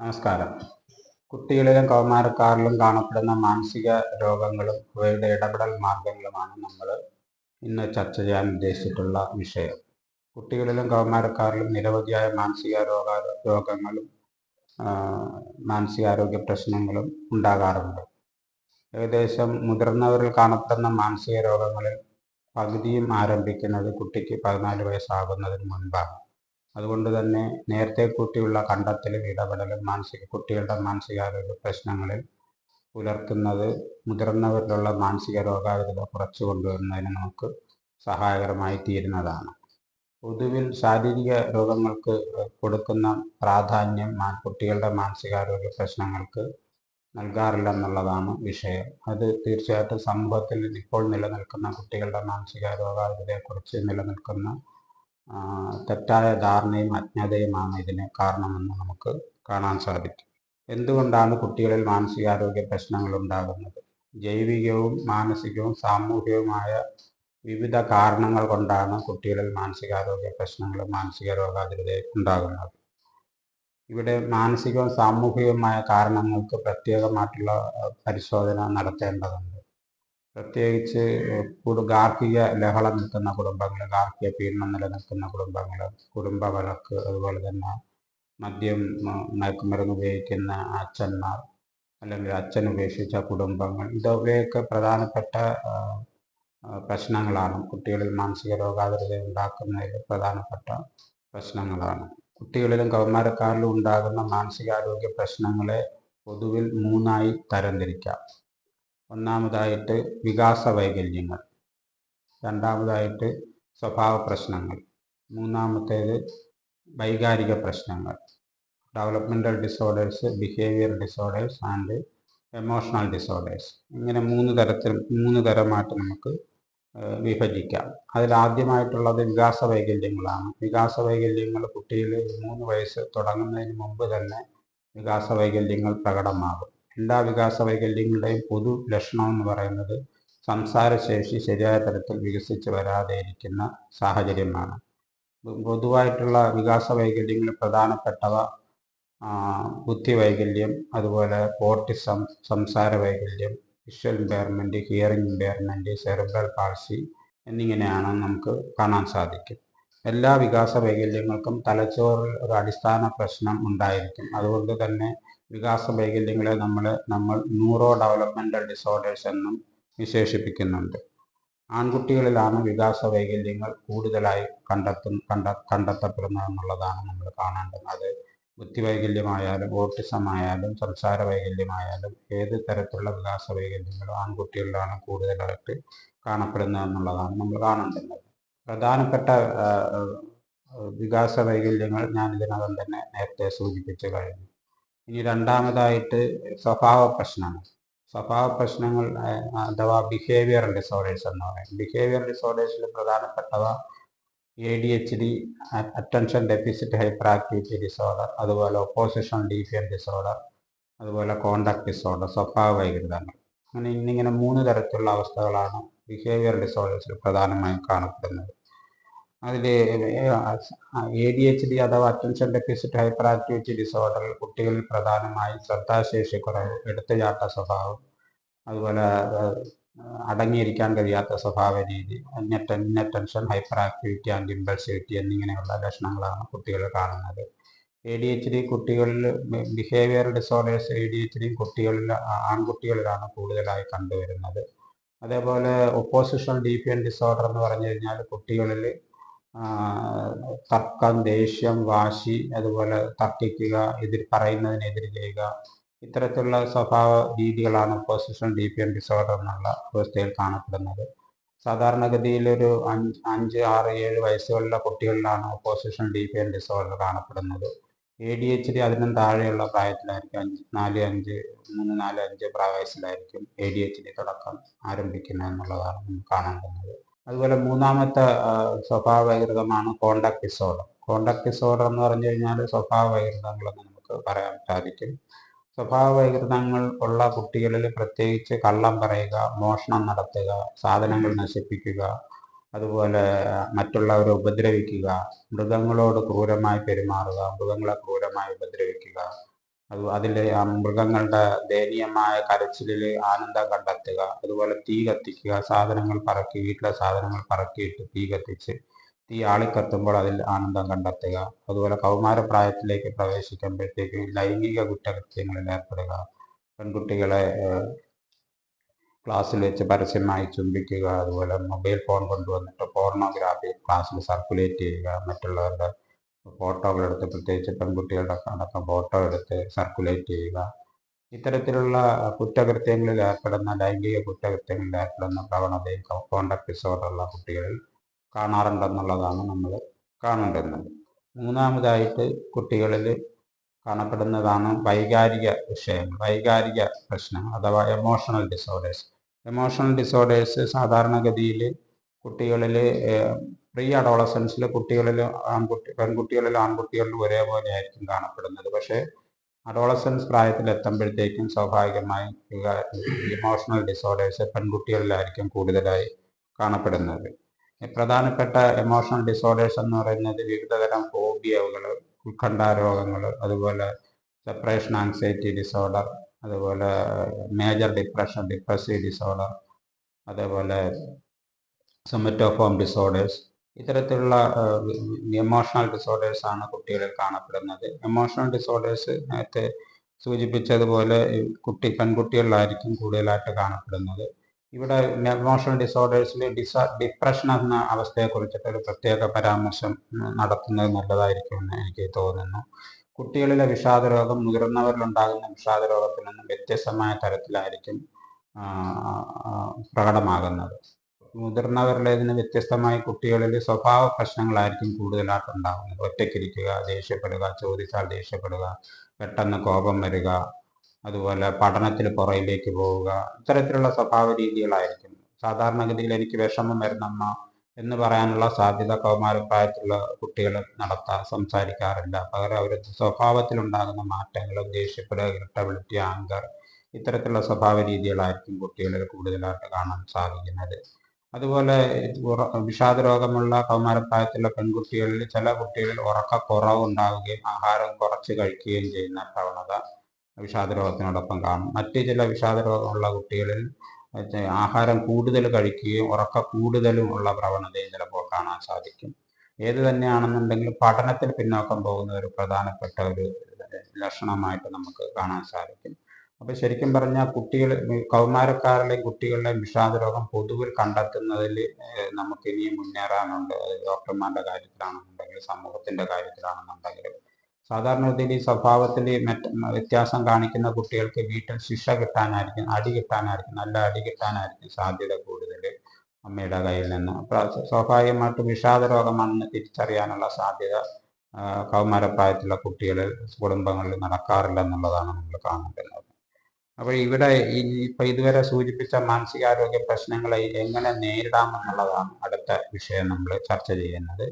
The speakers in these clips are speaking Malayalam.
നമസ്കാരം. കുട്ടികളിലും കൗമാരക്കാരിലും കാണപ്പെടുന്ന മാനസിക രോഗങ്ങളും അവയുടെ ഇടപെടൽ മാർഗങ്ങളുമാണ് നമ്മൾ ഇന്ന് ചർച്ച ചെയ്യാൻ ഉദ്ദേശിച്ചിട്ടുള്ള വിഷയം. കുട്ടികളിലും കൗമാരക്കാരിലും നിരവധിയായ മാനസിക രോഗ രോഗങ്ങളും മാനസികാരോഗ്യ പ്രശ്നങ്ങളും ഉണ്ടാകാറുണ്ട്. ഏകദേശം മുതിർന്നവരിൽ കാണപ്പെടുന്ന മാനസിക രോഗങ്ങളിൽ പകുതിയും ആരംഭിക്കുന്നത് കുട്ടിക്ക് പതിനാല് വയസ്സാകുന്നതിന് മുൻപാണ്. അതുകൊണ്ട് തന്നെ നേരത്തെ കൂട്ടിയുള്ള കണ്ടെത്തലും ഇടപെടലും മാനസിക കുട്ടികളുടെ മാനസികാരോഗ്യ പ്രശ്നങ്ങളിൽ പുലർത്തുന്നത് മുതിർന്നവരിലുള്ള മാനസിക രോഗാവിധത കുറച്ചു കൊണ്ടുവരുന്നതിന് നമുക്ക് സഹായകരമായി തീരുന്നതാണ്. പൊതുവിൽ ശാരീരിക രോഗങ്ങൾക്ക് കൊടുക്കുന്ന പ്രാധാന്യം കുട്ടികളുടെ മാനസികാരോഗ്യ പ്രശ്നങ്ങൾക്ക് നൽകാറില്ല എന്നുള്ളതാണ് വിഷയം. അത് തീർച്ചയായിട്ടും സമൂഹത്തിൽ ഇപ്പോൾ നിലനിൽക്കുന്ന കുട്ടികളുടെ മാനസിക രോഗാവസ്ഥയെക്കുറിച്ച് നിലനിൽക്കുന്ന തെറ്റായ ധാരണയും അജ്ഞതയുമാണ് ഇതിന് കാരണമെന്ന് നമുക്ക് കാണാൻ സാധിക്കും. എന്തുകൊണ്ടാണ് കുട്ടികളിൽ മാനസികാരോഗ്യ പ്രശ്നങ്ങൾ ഉണ്ടാകുന്നത്? ജൈവികവും മാനസികവും സാമൂഹികവുമായ വിവിധ കാരണങ്ങൾ കൊണ്ടാണ് കുട്ടികളിൽ മാനസികാരോഗ്യ പ്രശ്നങ്ങളും മാനസിക രോഗാതിരതയും ഉണ്ടാകുന്നത്. ഇവിടെ മാനസികവും സാമൂഹികവുമായ കാരണങ്ങൾക്ക് പ്രത്യേകമായിട്ടുള്ള പരിശോധന നടത്തേണ്ടതുണ്ട്. പ്രത്യേകിച്ച് കുടു ഗാർഹിക ലഹള നിൽക്കുന്ന കുടുംബങ്ങൾ ഗാർഹിക പീഡനം നിലനിൽക്കുന്ന കുടുംബങ്ങൾ കുടുംബ വഴക്ക് അതുപോലെ തന്നെ മദ്യം മയക്കുമരുന്ന് ഉപയോഗിക്കുന്ന അച്ഛന്മാർ അല്ലെങ്കിൽ അച്ഛൻ ഉപേക്ഷിച്ച കുടുംബങ്ങൾ. ഇതൊക്കെ പ്രധാനപ്പെട്ട പ്രശ്നങ്ങളാണ്. കുട്ടികളിൽ മാനസിക രോഗാതുരത ഉണ്ടാക്കുന്നതിൽ പ്രധാനപ്പെട്ട പ്രശ്നങ്ങളാണ്. കുട്ടികളിലും കൗമാരക്കാരിലും ഉണ്ടാകുന്ന മാനസികാരോഗ്യ പ്രശ്നങ്ങളെ പൊതുവിൽ മൂന്നായി തരംതിരിക്കാം. ഒന്നാമതായിട്ട് വികാസ വൈകല്യങ്ങൾ രണ്ടാമതായിട്ട് സ്വഭാവ പ്രശ്നങ്ങൾ മൂന്നാമത്തേത് വൈകാരിക പ്രശ്നങ്ങൾ developmental disorders behaviour disorders and emotional disorders. ഇങ്ങനെ മൂന്ന് തരത്തിൽ മൂന്ന് തരമായിട്ട് നമുക്ക് വിഭജിക്കാം. അതിൽ ആദ്യമായിട്ടുള്ളത് വികാസ വൈകല്യങ്ങളാണ് വികാസ വൈകല്യങ്ങൾ കുട്ടിയിൽ മൂന്ന് വയസ്സ് തുടങ്ങുന്നതിന് മുമ്പ് തന്നെ വികാസ വൈകല്യങ്ങൾ പ്രകടമാകും. എല്ലാ വികാസ വൈകല്യങ്ങളുടെയും പൊതു ലക്ഷണം എന്ന് പറയുന്നത് സംസാരശേഷി ശരിയായ തരത്തിൽ വികസിച്ച് വരാതെ ഇരിക്കുന്ന സാഹചര്യമാണ് പൊതുവായിട്ടുള്ള വികാസ വൈകല്യങ്ങളിൽ പ്രധാനപ്പെട്ടവ ബുദ്ധി വൈകല്യം അതുപോലെ ഓട്ടിസം സംസാര വൈകല്യം visual impairment hearing impairment cerebral palsy എന്നിങ്ങനെയാണ് നമുക്ക് കാണാൻ സാധിക്കും. എല്ലാ വികാസ വൈകല്യങ്ങൾക്കും തലച്ചോറിൽ ഒരു അടിസ്ഥാന പ്രശ്നം ഉണ്ടായിരിക്കും. അതുകൊണ്ട് തന്നെ വികാസ വൈകല്യങ്ങളെ നമ്മൾ നമ്മൾ ന്യൂറോ ഡെവലപ്മെന്റൽ ഡിസോർഡേഴ്സ് എന്നും വിശേഷിപ്പിക്കുന്നുണ്ട്. ആൺകുട്ടികളിലാണ് വികാസ വൈകല്യങ്ങൾ കൂടുതലായി കണ്ടെത്തും കണ്ട കണ്ടെത്തപ്പെടുന്നത് എന്നുള്ളതാണ് നമ്മൾ കാണേണ്ടത്. അത് ബുദ്ധി വൈകല്യമായാലും ഓട്ടിസം ആയാലും സംസാര വൈകല്യമായാലും ഏത് തരത്തിലുള്ള വികാസ വൈകല്യങ്ങളും ആൺകുട്ടികളിലാണ് കൂടുതലായിട്ട് കാണപ്പെടുന്നത് എന്നുള്ളതാണ് നമ്മൾ കാണേണ്ടുന്നത് പ്രധാനപ്പെട്ട വികാസ വൈകല്യങ്ങൾ ഞാൻ ഇതിനകം തന്നെ നേരത്തെ സൂചിപ്പിച്ചു കഴിഞ്ഞു. ഇനി രണ്ടാമതായിട്ട് സ്വഭാവ പ്രശ്നങ്ങൾ. സ്വഭാവ പ്രശ്നങ്ങൾ അഥവാ ബിഹേവിയർ ഡിസോർഡേഴ്സ് എന്ന് പറയും. ബിഹേവിയർ ഡിസോർഡേഴ്സിൽ പ്രധാനപ്പെട്ടവ A D H D attention deficit hyper activity disorder അതുപോലെ ഒപ്പോസിഷൻ ഡീഫിയൻ ഡിസോർഡർ അതുപോലെ കോണ്ടാക്ട് ഡിസോർഡർ സ്വഭാവ വൈകൃതങ്ങൾ. അങ്ങനെ ഇന്നിങ്ങനെ മൂന്ന് തരത്തിലുള്ള അവസ്ഥകളാണ് ബിഹേവിയർ ഡിസോർഡേഴ്സിൽ പ്രധാനമായും കാണപ്പെടുന്നത്. അതിൽ എ ഡി എച്ച് ഡി അഥവാ അറ്റൻഷൻ ഡെഫിസിറ്റ് ഹൈപ്പർ ആക്ടിവിറ്റി ഡിസോർഡറിൽ കുട്ടികളിൽ പ്രധാനമായും ശ്രദ്ധാശേഷി കുറവ് എടുത്തുചാട്ട സ്വഭാവം അതുപോലെ അടങ്ങിയിരിക്കാൻ കഴിയാത്ത സ്വഭാവ രീതി tension hyper activity and impulsivity എന്നിങ്ങനെയുള്ള ലക്ഷണങ്ങളാണ് കുട്ടികൾ കാണുന്നത്. എ ഡി എച്ച് ഡി കുട്ടികളിൽ behaviour disorders A D H D കുട്ടികളിൽ ആൺകുട്ടികളിലാണ് കൂടുതലായി കണ്ടുവരുന്നത്. അതേപോലെ ഒപ്പോസിഷൻ എൻ ഡിസോർഡർ എന്ന് പറഞ്ഞു കഴിഞ്ഞാൽ കുട്ടികളിൽ തർക്കം ദേഷ്യം വാശി അതുപോലെ തർക്കിക്കുക എതിർ പറയുന്നതിനെതിരെ ചെയ്യുക. ഇത്തരത്തിലുള്ള സ്വഭാവ രീതികളാണ് ഒപ്പോസിഷൻ എം ഡിസോർഡർ എന്നുള്ള അവസ്ഥയിൽ കാണപ്പെടുന്നത്. സാധാരണഗതിയിൽ ഒരു അഞ്ച് അഞ്ച് ആറ് ഏഴ് വയസ്സുകളിലെ കുട്ടികളിലാണ് ഒപ്പോസിഷൻ എം ഡിസോർഡർ കാണപ്പെടുന്നത്. എ ഡി എച്ച് ഡി അതിനും താഴെയുള്ള പ്രായത്തിലായിരിക്കും. അഞ്ച് നാല് അഞ്ച് മൂന്ന് നാല് അഞ്ച് പ്രായവയസ്സിലായിരിക്കും എ ഡി എച്ച് ഡി തുടക്കം ആരംഭിക്കുന്നത് എന്നുള്ളതാണ് കാണാൻ കാണേണ്ടുന്നത് അതുപോലെ മൂന്നാമത്തെ സ്വഭാവ വൈകൃതമാണ് കോണ്ടാക്ട് ഡിസോർഡർ കോണ്ടാക്ട് ഡിസോർഡർ എന്ന് പറഞ്ഞു കഴിഞ്ഞാൽ സ്വഭാവ വൈകൃതങ്ങളെന്ന് നമുക്ക് പറയാൻ സാധിക്കും. സ്വഭാവ വൈകൃതങ്ങൾ ഉള്ള കുട്ടികളിൽ പ്രത്യേകിച്ച് കള്ളം പറയുക മോഷണം നടത്തുക സാധനങ്ങൾ നശിപ്പിക്കുക അതുപോലെ മറ്റുള്ളവരെ ഉപദ്രവിക്കുക മൃഗങ്ങളോട് ക്രൂരമായി പെരുമാറുക മൃഗങ്ങളെ ക്രൂരമായി ഉപദ്രവിക്കുക അത് അതിലെ ആ മൃഗങ്ങളുടെ ദയനീയമായ കരച്ചിലിൽ ആനന്ദം കണ്ടെത്തുക. അതുപോലെ തീ കത്തിക്കുക. സാധനങ്ങൾ പറക്കി വീട്ടിലെ സാധനങ്ങൾ പറക്കിയിട്ട് തീ കത്തിച്ച് തീ ആളിക്കത്തുമ്പോൾ അതിൽ ആനന്ദം കണ്ടെത്തുക. അതുപോലെ കൗമാരപ്രായത്തിലേക്ക് പ്രവേശിക്കുമ്പോഴത്തേക്ക് ലൈംഗിക കുറ്റകൃത്യങ്ങളിൽ ഏർപ്പെടുക. പെൺകുട്ടികളെ ക്ലാസ്സിൽ വെച്ച് പരസ്യമായി ചുംബിക്കുക. അതുപോലെ മൊബൈൽ ഫോൺ കൊണ്ടുവന്നിട്ട് പോർണോഗ്രാഫി ക്ലാസ്സിൽ സർക്കുലേറ്റ് ചെയ്യുക. മറ്റുള്ളവരുടെ ഫോട്ടോകൾ എടുത്ത് പ്രത്യേകിച്ച് പെൺകുട്ടികളുടെ അടക്കം ഫോട്ടോ എടുത്ത് സർക്കുലേറ്റ് ചെയ്യുക. ഇത്തരത്തിലുള്ള കുറ്റകൃത്യങ്ങളിൽ ഏർപ്പെടുന്ന ലൈംഗിക കുറ്റകൃത്യങ്ങളിൽ ഏർപ്പെടുന്ന പ്രവണതയും കോണ്ടക്ട് ഡിസോർഡറുള്ള കുട്ടികളിൽ കാണാറുണ്ടെന്നുള്ളതാണ് നമ്മൾ കാണേണ്ടുന്നത് മൂന്നാമതായിട്ട് കുട്ടികളിൽ കാണപ്പെടുന്നതാണ് വൈകാരിക വിഷയങ്ങൾ വൈകാരിക പ്രശ്നങ്ങൾ അഥവാ എമോഷണൽ ഡിസോർഡേഴ്സ് എമോഷണൽ ഡിസോർഡേഴ്സ് സാധാരണഗതിയിൽ കുട്ടികളിൽ പ്രീ അഡോളസൻസിൽ കുട്ടികളിൽ ആൺകുട്ടി പെൺകുട്ടികളിൽ ആൺകുട്ടികളിലും ഒരേപോലെ ആയിരിക്കും കാണപ്പെടുന്നത്. പക്ഷേ അഡോളസൻസ് പ്രായത്തിൽ എത്തുമ്പോഴത്തേക്കും സ്വാഭാവികമായും ഇമോഷണൽ ഡിസോർഡേഴ്സ് പെൺകുട്ടികളിലായിരിക്കും കൂടുതലായി കാണപ്പെടുന്നത്. പ്രധാനപ്പെട്ട ഇമോഷണൽ ഡിസോർഡേഴ്സ് എന്ന് പറയുന്നത് വിവിധതരം ഫോബിയകൾ ഉത്കണ്ഠ രോഗങ്ങൾ അതുപോലെ സെപ്പറേഷൻ ആങ്സൈറ്റി ഡിസോർഡർ അതുപോലെ മേജർ ഡിപ്രഷൻ ഡിപ്രസീവ് ഡിസോർഡർ അതേപോലെ സൊമറ്റോഫോം ഡിസോർഡേഴ്സ് ഇത്തരത്തിലുള്ള എമോഷണൽ ഡിസോർഡേഴ്സ് ആണ് കുട്ടികളിൽ കാണപ്പെടുന്നത്. എമോഷണൽ ഡിസോർഡേഴ്സ് നേരത്തെ സൂചിപ്പിച്ചതുപോലെ കുട്ടി പെൺകുട്ടികളിലായിരിക്കും കൂടുതലായിട്ട് കാണപ്പെടുന്നത്. ഇവിടെ എമോഷണൽ ഡിസോർഡേഴ്സിൽ ഡിസ ഡിപ്രഷൻ എന്ന അവസ്ഥയെക്കുറിച്ചിട്ട് ഒരു പ്രത്യേക പരാമർശം നടത്തുന്നത് നല്ലതായിരിക്കുമെന്ന് എനിക്ക് തോന്നുന്നു. കുട്ടികളിലെ വിഷാദരോഗം മുതിർന്നവരിലുണ്ടാകുന്ന വിഷാദരോഗത്തിൽ നിന്നും വ്യത്യസ്തമായ തരത്തിലായിരിക്കും പ്രകടമാകുന്നത്. മുതിർന്നവരിലേതിന് വ്യത്യസ്തമായി കുട്ടികളിൽ സ്വഭാവ പ്രശ്നങ്ങളായിരിക്കും കൂടുതലായിട്ട് ഉണ്ടാകുന്നത് ഒറ്റയ്ക്കിരിക്കുക ദേഷ്യപ്പെടുക ചോദിച്ചാൽ ദേഷ്യപ്പെടുക പെട്ടെന്ന് കോപം വരിക അതുപോലെ പഠനത്തിൽ പുറയിലേക്ക് പോവുക ഇത്തരത്തിലുള്ള സ്വഭാവ രീതികളായിരിക്കും. സാധാരണഗതിയിൽ എനിക്ക് വിഷമം വരുന്നമ്മ എന്ന് പറയാനുള്ള സാധ്യത കൗമാരപ്രായത്തിലുള്ള കുട്ടികൾ നടത്താൻ സംസാരിക്കാറില്ല. പകരം അവർ സ്വഭാവത്തിലുണ്ടാകുന്ന മാറ്റങ്ങൾ ദേഷ്യപ്പെടുക ഇറിറ്റബിലിറ്റി ആങ്കർ ഇത്തരത്തിലുള്ള സ്വഭാവ രീതികളായിരിക്കും കുട്ടികളിൽ കൂടുതലായിട്ട് കാണാൻ സാധിക്കുന്നത്. അതുപോലെ വിഷാദ രോഗമുള്ള കൗമാരപ്രായത്തിലുള്ള പെൺകുട്ടികളിൽ ചില കുട്ടികളിൽ ഉറക്കക്കുറവ് ഉണ്ടാവുകയും ആഹാരം കുറച്ച് കഴിക്കുകയും ചെയ്യുന്ന പ്രവണത വിഷാദ രോഗത്തിനോടൊപ്പം കാണും. മറ്റ് ചില വിഷാദ രോഗമുള്ള കുട്ടികളിൽ ആഹാരം കൂടുതൽ കഴിക്കുകയും ഉറക്ക കൂടുതലും ഉള്ള പ്രവണതയും ചിലപ്പോൾ കാണാൻ സാധിക്കും. ഏത് തന്നെയാണെന്നുണ്ടെങ്കിലും പഠനത്തിൽ പിന്നോക്കം പോകുന്ന ഒരു പ്രധാനപ്പെട്ട ഒരു ലക്ഷണമായിട്ട് നമുക്ക് കാണാൻ സാധിക്കും. അപ്പോൾ ശരിക്കും പറഞ്ഞാൽ കുട്ടികൾ കൗമാരക്കാരിലെയും കുട്ടികളിലെയും വിഷാദ രോഗം പൊതുവിൽ കണ്ടെത്തുന്നതിൽ നമുക്ക് ഇനിയും മുന്നേറാനുണ്ട്. ഡോക്ടർമാരുടെ കാര്യത്തിലാണെന്നുണ്ടെങ്കിൽ സമൂഹത്തിന്റെ കാര്യത്തിലാണെന്നുണ്ടെങ്കിൽ സാധാരണഗതിയിൽ ഈ സ്വഭാവത്തിൽ മറ്റ് വ്യത്യാസം കാണിക്കുന്ന കുട്ടികൾക്ക് വീട്ടിൽ ശിക്ഷ കിട്ടാനായിരിക്കും അടി കിട്ടാനായിരിക്കും നല്ല അടി കിട്ടാനായിരിക്കും സാധ്യത കൂടുതൽ അമ്മയുടെ കയ്യിൽ നിന്ന്. സ്വാഭാവികമായിട്ടും വിഷാദ രോഗമാണെന്ന് തിരിച്ചറിയാനുള്ള സാധ്യത കൗമാരപ്രായത്തിലുള്ള കുട്ടികളിൽ കുടുംബങ്ങളിൽ നടക്കാറില്ല എന്നുള്ളതാണ് നമ്മൾ കാണുന്നത് അപ്പോൾ ഇവിടെ ഇപ്പൊ ഇതുവരെ സൂചിപ്പിച്ച മാനസികാരോഗ്യ പ്രശ്നങ്ങളെ എങ്ങനെ നേരിടാമെന്നുള്ളതാണ് അടുത്ത വിഷയം നമ്മൾ ചർച്ച ചെയ്യുന്നത്.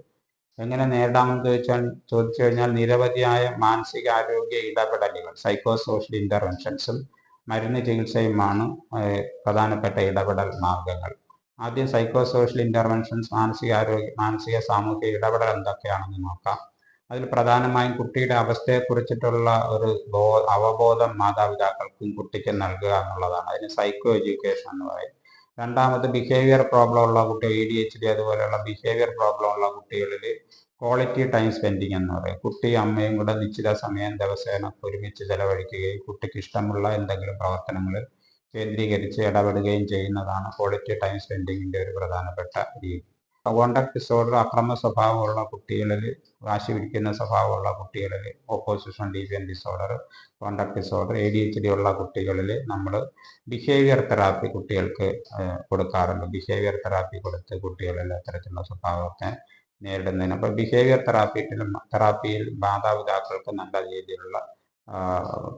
എങ്ങനെ നേരിടാമെന്ന് ചോദിച്ചാൽ ചോദിച്ചു കഴിഞ്ഞാൽ നിരവധിയായ മാനസികാരോഗ്യ ഇടപെടലുകൾ സൈക്കോ സോഷ്യൽ ഇന്റർവെൻഷൻസും മരുന്ന് ചികിത്സയുമാണ് പ്രധാനപ്പെട്ട ഇടപെടൽ മാർഗങ്ങൾ. ആദ്യം സൈക്കോ സോഷ്യൽ ഇന്റർവെൻഷൻസ് മാനസികാരോഗ്യ മാനസിക സാമൂഹിക ഇടപെടൽ എന്തൊക്കെയാണെന്ന് നോക്കാം. അതിൽ പ്രധാനമായും കുട്ടിയുടെ അവസ്ഥയെക്കുറിച്ചിട്ടുള്ള ഒരു ബോ അവബോധം മാതാപിതാക്കൾക്കും കുട്ടിക്കും നൽകുക എന്നുള്ളതാണ്. അതിന് സൈക്കോ എഡ്യൂക്കേഷൻ എന്ന് പറയും. രണ്ടാമത് ബിഹേവിയർ പ്രോബ്ലം ഉള്ള കുട്ടി എ ഡി എച്ച് ഡി അതുപോലെയുള്ള ബിഹേവിയർ പ്രോബ്ലം ഉള്ള കുട്ടികളിൽ ക്വാളിറ്റി ടൈം സ്പെൻഡിങ് എന്ന് പറയും. കുട്ടി അമ്മയും കൂടെ നിശ്ചിത സമയം ദിവസേന ഒരുമിച്ച് ചെലവഴിക്കുകയും കുട്ടിക്ക് ഇഷ്ടമുള്ള എന്തെങ്കിലും പ്രവർത്തനങ്ങളിൽ കേന്ദ്രീകരിച്ച് ഇടപെടുകയും ചെയ്യുന്നതാണ് ക്വാളിറ്റി ടൈം സ്പെൻഡിങ്ങിന്റെ ഒരു പ്രധാനപ്പെട്ട രീതി. കോണ്ടാക്ട് ഡിസോർഡർ അക്രമ സ്വഭാവമുള്ള കുട്ടികളിൽ വാശി പിടിക്കുന്ന സ്വഭാവമുള്ള കുട്ടികളിൽ opposition deviant disorder conduct disorder A D H D ഉള്ള കുട്ടികളിൽ നമ്മൾ ബിഹേവിയർ തെറാപ്പി കുട്ടികൾക്ക് കൊടുക്കാറുണ്ട്. ബിഹേവിയർ തെറാപ്പി കൊടുത്ത് കുട്ടികളിൽ അത്തരത്തിലുള്ള സ്വഭാവത്തെ നേരിടുന്നതിന്. അപ്പോൾ ബിഹേവിയർ തെറാപ്പിയിലും തെറാപ്പിയിൽ മാതാപിതാക്കൾക്ക് നല്ല രീതിയിലുള്ള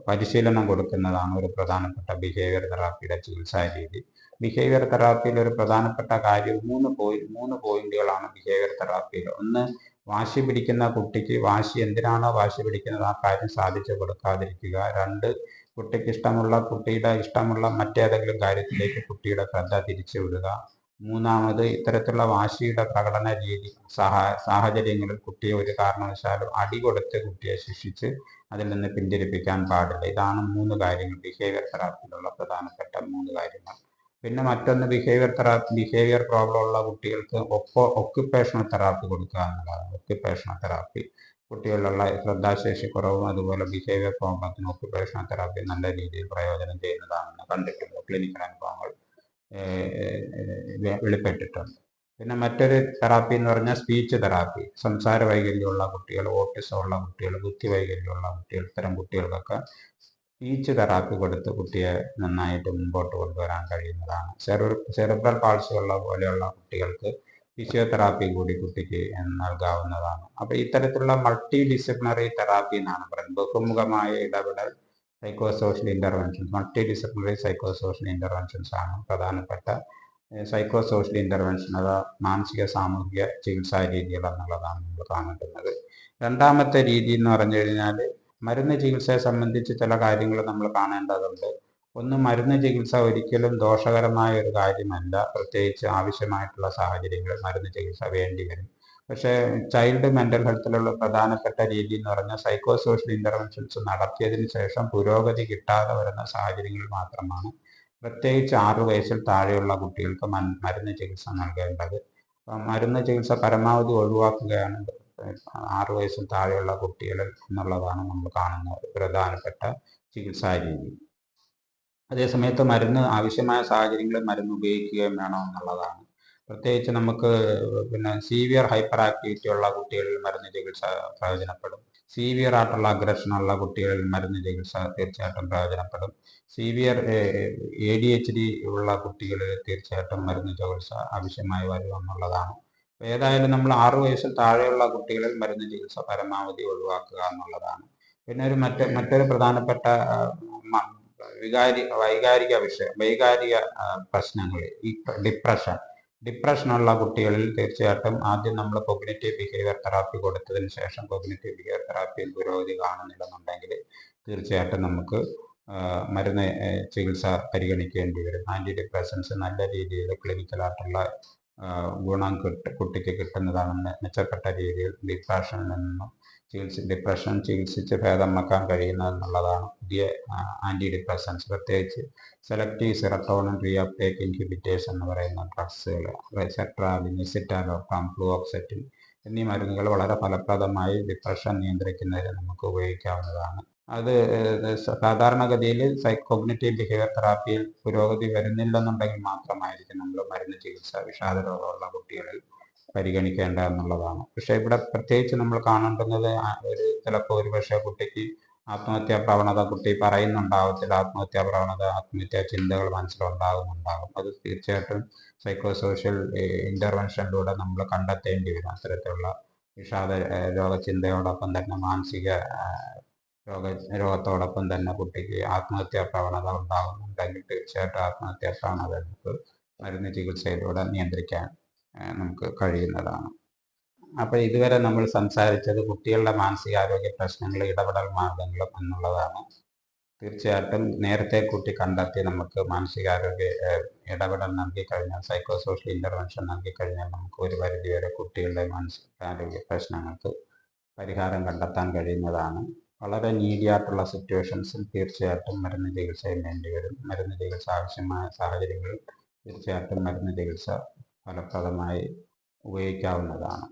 പരിശീലനം കൊടുക്കുന്നതാണ് ഒരു പ്രധാനപ്പെട്ട ബിഹേവിയർ തെറാപ്പിയുടെ ചികിത്സാ രീതി. ബിഹേവിയർ തെറാപ്പിയിൽ ഒരു പ്രധാനപ്പെട്ട കാര്യം മൂന്ന് പോയിന്റ് മൂന്ന് പോയിന്റുകളാണ് ബിഹേവിയർ തെറാപ്പിയിൽ ഒന്ന് വാശി പിടിക്കുന്ന കുട്ടിക്ക് വാശി എന്തിനാണോ വാശി പിടിക്കുന്നത്? ആ കാര്യം സാധിച്ചു കൊടുക്കാതിരിക്കുക. രണ്ട് കുട്ടിക്ക് ഇഷ്ടമുള്ള കുട്ടിയുടെ ഇഷ്ടമുള്ള മറ്റേതെങ്കിലും കാര്യത്തിലേക്ക് കുട്ടിയുടെ ശ്രദ്ധ തിരിച്ചു വിടുക. മൂന്നാമത് ഇത്തരത്തിലുള്ള വാശിയുടെ പ്രകടന രീതി സഹാ സാഹചര്യങ്ങളിൽ കുട്ടിയെ ഒരു കാരണവശാലും അടി കൊടുത്ത് കുട്ടിയെ ശിക്ഷിച്ച് അതിൽ നിന്ന് പിന്തിരിപ്പിക്കാൻ പാടില്ല. ഇതാണ് മൂന്ന് കാര്യങ്ങൾ. ബിഹേവിയർ തെറാപ്പിയിലുള്ള പ്രധാനപ്പെട്ട മൂന്ന് കാര്യങ്ങൾ. പിന്നെ മറ്റൊന്ന് ബിഹേവിയർ തെറാപ്പി ബിഹേവിയർ പ്രോബ്ലം ഉള്ള കുട്ടികൾക്ക് ഒപ്പോ ഒക്യുപ്പേഷണൽ തെറാപ്പി കൊടുക്കുക എന്നുള്ളതാണ്. ഒക്യുപ്പേഷണൽ തെറാപ്പി കുട്ടികളിലുള്ള ശ്രദ്ധാശേഷി കുറവും അതുപോലെ ബിഹേവിയർ പ്രോബ്ലത്തിന് ഒക്യുപ്പേഷണൽ തെറാപ്പി നല്ല രീതിയിൽ പ്രയോജനം ചെയ്യുന്നതാണെന്ന് കണ്ടിട്ടുണ്ട്. ക്ലിനിക്കൽ അനുഭവങ്ങൾ വെളിപ്പെട്ടിട്ടുണ്ട്. പിന്നെ മറ്റൊരു തെറാപ്പി എന്ന് പറഞ്ഞാൽ സ്പീച്ച് തെറാപ്പി സംസാര വൈകല്യമുള്ള കുട്ടികൾ ഓട്ടിസം കുട്ടികൾ ബുദ്ധി വൈകല്യമുള്ള കുട്ടികൾ ഇത്തരം കുട്ടികൾക്കൊക്കെ സ്പീച്ച് തെറാപ്പി കൊടുത്ത് കുട്ടിയെ നന്നായിട്ട് മുമ്പോട്ട് കൊണ്ടുവരാൻ കഴിയുന്നതാണ്. സെറു സെറിബ്രൽ പാൾസി ഉള്ള പോലെയുള്ള കുട്ടികൾക്ക് ഫിസിയോതെറാപ്പി കൂടി കുട്ടിക്ക് നൽകാവുന്നതാണ്. അപ്പോൾ ഇത്തരത്തിലുള്ള മൾട്ടി ഡിസിപ്ലിനറി തെറാപ്പി എന്നാണ് പറയുന്നത്. ബഹുമുഖമായ ഇടപെടൽ psycho social interventions multi disciplinary psycho social interventions ആണ് പ്രധാനപ്പെട്ട സൈക്കോ സോഷ്യൽ ഇന്റർവെൻഷൻ അഥവാ മാനസിക സാമൂഹിക ചികിത്സാ രീതികൾ എന്നുള്ളതാണ് നമ്മൾ കാണേണ്ടുന്നത് രണ്ടാമത്തെ രീതി എന്ന് പറഞ്ഞു കഴിഞ്ഞാൽ മരുന്ന് ചികിത്സയെ സംബന്ധിച്ച് ചില കാര്യങ്ങൾ നമ്മൾ കാണേണ്ടതുണ്ട്. ഒന്ന് മരുന്ന് ചികിത്സ ഒരിക്കലും ദോഷകരമായ ഒരു കാര്യമല്ല. പ്രത്യേകിച്ച് ആവശ്യമായിട്ടുള്ള സാഹചര്യങ്ങളിൽ മരുന്ന് ചികിത്സ വേണ്ടി വരും. പക്ഷേ ചൈൽഡ് മെന്റൽ ഹെൽത്തിലുള്ള പ്രധാനപ്പെട്ട രീതി എന്ന് പറഞ്ഞാൽ സൈക്കോ സോഷ്യൽ ഇന്റർവെൻഷൻസ് നടത്തിയതിന് ശേഷം പുരോഗതി കിട്ടാതെ വരുന്ന സാഹചര്യങ്ങൾ മാത്രമാണ്. പ്രത്യേകിച്ച് ആറു വയസ്സിൽ താഴെയുള്ള കുട്ടികൾക്ക് മരുന്ന് ചികിത്സ നൽകേണ്ടത്. മരുന്ന് ചികിത്സ പരമാവധി ഒഴിവാക്കുകയാണ് ആറു വയസ്സിൽ താഴെയുള്ള കുട്ടികളിൽ എന്നുള്ളതാണ് നമ്മൾ കാണുന്ന പ്രധാനപ്പെട്ട ചികിത്സാ രീതി. അതേസമയത്ത് മരുന്ന് ആവശ്യമായ സാഹചര്യങ്ങളിൽ മരുന്ന് ഉപയോഗിക്കുകയും വേണം എന്നുള്ളതാണ്. പ്രത്യേകിച്ച് നമുക്ക് പിന്നെ സീവിയർ ഹൈപ്പർ ആക്ടിവിറ്റി ഉള്ള കുട്ടികളിൽ മരുന്ന് ചികിത്സ പ്രയോജനപ്പെടും. സീവിയർ ആയിട്ടുള്ള അഗ്രഷനുള്ള കുട്ടികളിൽ മരുന്ന് ചികിത്സ തീർച്ചയായിട്ടും പ്രയോജനപ്പെടും. Severe A D H D ഉള്ള കുട്ടികളിൽ തീർച്ചയായിട്ടും മരുന്ന് ചികിത്സ ആവശ്യമായി വരും എന്നുള്ളതാണ് ഏതായാലും നമ്മൾ ആറു വയസ്സിൽ താഴെയുള്ള കുട്ടികളിൽ മരുന്ന് ചികിത്സ പരമാവധി ഒഴിവാക്കുക എന്നുള്ളതാണ്. പിന്നെ ഒരു മറ്റ് മറ്റൊരു പ്രധാനപ്പെട്ട വികാരി വൈകാരിക വിഷയം വൈകാരിക പ്രശ്നങ്ങൾ ഈ ഡിപ്രഷൻ ഡിപ്രഷനുള്ള കുട്ടികളിൽ തീർച്ചയായിട്ടും ആദ്യം നമ്മൾ കൊഗ്നേറ്റീവ് ബിഹേവിയർ തെറാപ്പി കൊടുത്തതിന് ശേഷം കൊഗ്നേറ്റീവ് ബിഹേവിയർ തെറാപ്പിയിൽ പുരോഗതി കാണുന്നില്ലെന്നുണ്ടെങ്കിൽ തീർച്ചയായിട്ടും നമുക്ക് മരുന്ന് ചികിത്സ പരിഗണിക്കേണ്ടി വരും. ആന്റി ഡിപ്രഷൻസ് നല്ല രീതിയിൽ ക്ലിനിക്കലായിട്ടുള്ള ഗുണം കിട്ട കുട്ടിക്ക് കിട്ടുന്നതാണെന്ന് മെച്ചപ്പെട്ട രീതിയിൽ ഡിപ്രഷനിൽ നിന്നും ചികിത്സ ഡിപ്രഷൻ ചികിത്സിച്ച് ഭേദമാക്കാൻ കഴിയുന്നതെന്നുള്ളതാണ് പുതിയ ആന്റി ഡിപ്രഷൻസ് പ്രത്യേകിച്ച് സെലക്റ്റീവ് സിറട്ടോണിൻ റീഅപ്ടേക്ക് ഇൻഹിബിറ്റേഴ്സ് എന്ന് പറയുന്ന ഡ്രഗ്സുകൾ സെട്രാലിൻ ഇസിറ്റാലോഫാം ഫ്ലൂഓക്സെറ്റിൻ എന്നീ മരുന്നുകൾ വളരെ ഫലപ്രദമായി ഡിപ്രഷൻ നിയന്ത്രിക്കുന്നതിന് നമുക്ക് ഉപയോഗിക്കാവുന്നതാണ്. അത് സാധാരണഗതിയിൽ സൈക്കോഗ്നറ്റീവ് ബിഹേവിയർ തെറാപ്പിയിൽ പുരോഗതി വരുന്നില്ലെന്നുണ്ടെങ്കിൽ മാത്രമായിരിക്കും നമ്മൾ മരുന്ന് ചികിത്സ വിഷാദ രോഗമുള്ള കുട്ടികളിൽ പരിഗണിക്കേണ്ട എന്നുള്ളതാണ്. പക്ഷെ ഇവിടെ പ്രത്യേകിച്ച് നമ്മൾ കാണേണ്ടുന്നത് ഒരു ചിലപ്പോൾ ഒരു പക്ഷേ കുട്ടിക്ക് ആത്മഹത്യാ പ്രവണത കുട്ടി പറയുന്നുണ്ടാവത്തില്ല ആത്മഹത്യാ പ്രവണത ആത്മഹത്യാ ചിന്തകൾ മനസ്സിലുണ്ടാകുന്നുണ്ടാകും. അത് തീർച്ചയായിട്ടും സൈക്കോ സോഷ്യൽ ഇന്റർവെൻഷനിലൂടെ നമ്മൾ കണ്ടെത്തേണ്ടി വരും. അത്തരത്തിലുള്ള വിഷാദ രോഗചിന്തയോടൊപ്പം തന്നെ മാനസിക രോഗ രോഗത്തോടൊപ്പം തന്നെ കുട്ടിക്ക് ആത്മഹത്യാ പ്രവണത ഉണ്ടാകുന്നുണ്ടെങ്കിൽ തീർച്ചയായിട്ടും ആത്മഹത്യാ പ്രവണത നമുക്ക് മരുന്ന് ചികിത്സയിലൂടെ നിയന്ത്രിക്കാൻ നമുക്ക് കഴിയുന്നതാണ്. അപ്പോൾ ഇതുവരെ നമ്മൾ സംസാരിച്ചത് കുട്ടികളുടെ മാനസികാരോഗ്യ പ്രശ്നങ്ങൾ ഇടപെടൽ മാർഗങ്ങളും എന്നുള്ളതാണ്. തീർച്ചയായിട്ടും നേരത്തെ കുട്ടി കണ്ടെത്തി നമുക്ക് മാനസികാരോഗ്യ ഇടപെടൽ നൽകി കഴിഞ്ഞാൽ സൈക്കോ സോഷ്യൽ ഇന്റർവെൻഷൻ നൽകി കഴിഞ്ഞാൽ നമുക്ക് ഒരു പരിധിവരെ കുട്ടികളുടെ മാനസികാരോഗ്യ പ്രശ്നങ്ങൾക്ക് പരിഹാരം കണ്ടെത്താൻ കഴിയുന്നതാണ്. വളരെ നീഡിയായിട്ടുള്ള സിറ്റുവേഷൻസിൽ തീർച്ചയായിട്ടും മരുന്ന് ചികിത്സയും വേണ്ടി വരും. മരുന്ന് ചികിത്സ ആവശ്യമായ സാഹചര്യങ്ങളിൽ തീർച്ചയായിട്ടും മരുന്ന് ചികിത്സ ഫലപ്രദമായി ഉപയോഗിക്കാവുന്നതാണ്.